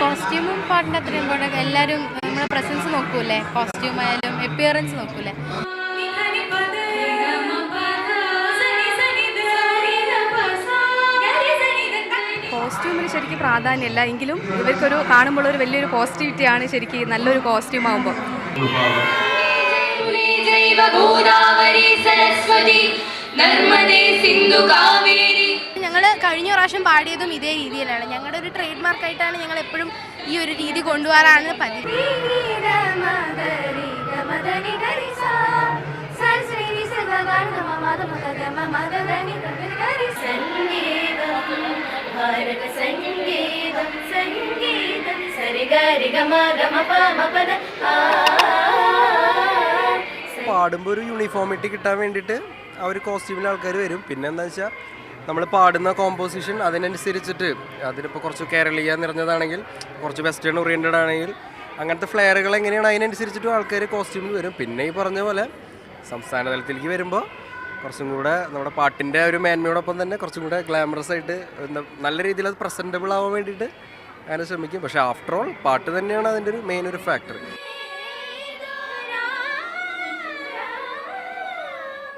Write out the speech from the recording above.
പാട്ട് അത്ര ഇമ്പോർട്ടന്റ് എല്ലാവരും നമ്മുടെ പ്രസൻസ് നോക്കൂലേ കോസ്റ്റ്യൂം ആയാലും എപ്പിയറൻസ് നോക്കൂലേ കോസ്റ്റ്യൂമിന് ശരിക്കും പ്രാധാന്യമില്ല. എങ്കിലും ഇവർക്കൊരു കാണുമ്പോൾ ഒരു വലിയൊരു പോസിറ്റിവിറ്റിയാണ് ശരിക്കും നല്ലൊരു കോസ്റ്റ്യൂം ആകുമ്പോൾ ഗോദാവരി സരസ്വതി നർമ്മദേ സിന്ധു കാവേരി. ഞങ്ങൾ കഴിഞ്ഞ പ്രാവശ്യം പാടിയതും ഇതേ രീതിയിലാണ്. ഞങ്ങളുടെ ഒരു ട്രേഡ് മാർക്കായിട്ടാണ് ഞങ്ങൾ എപ്പോഴും ഈ ഒരു രീതി കൊണ്ടുപോകാറാണ് പതിവ്. പാടുമ്പോൾ ഒരു യൂണിഫോമിറ്റി കിട്ടാൻ വേണ്ടിയിട്ട് ആ ഒരു കോസ്റ്റ്യൂമിൽ ആൾക്കാർ വരും. പിന്നെ എന്താ വെച്ചാൽ നമ്മൾ പാടുന്ന കോമ്പോസിഷൻ അതിനനുസരിച്ചിട്ട് അതിനിപ്പോൾ കുറച്ച് കേരളീയ നിറഞ്ഞതാണെങ്കിൽ കുറച്ച് വെസ്റ്റേൺ ഓറിയന്റഡ് ആണെങ്കിൽ അങ്ങനത്തെ ഫ്ലെയറുകൾ എങ്ങനെയാണ് അതിനനുസരിച്ചിട്ട് ആൾക്കാർ കോസ്റ്റ്യൂമിൽ വരും. പിന്നെ ഈ പറഞ്ഞ പോലെ സംസ്ഥാന തലത്തിലേക്ക് വരുമ്പോൾ കുറച്ചും കൂടെ നമ്മുടെ പാട്ടിന്റെ ഒരു മേന്മയോടൊപ്പം തന്നെ കുറച്ചും കൂടെ ഗ്ലാമറസ് ആയിട്ട് നല്ല രീതിയിൽ അത് പ്രസന്റബിൾ ആവാൻ വേണ്ടിയിട്ട് അങ്ങനെ ശ്രമിക്കും. പക്ഷേ ആഫ്റ്റർ ഓൾ പാട്ട് തന്നെയാണ് അതിന്റെ ഒരു മെയിൻ ഒരു ഫാക്ടർ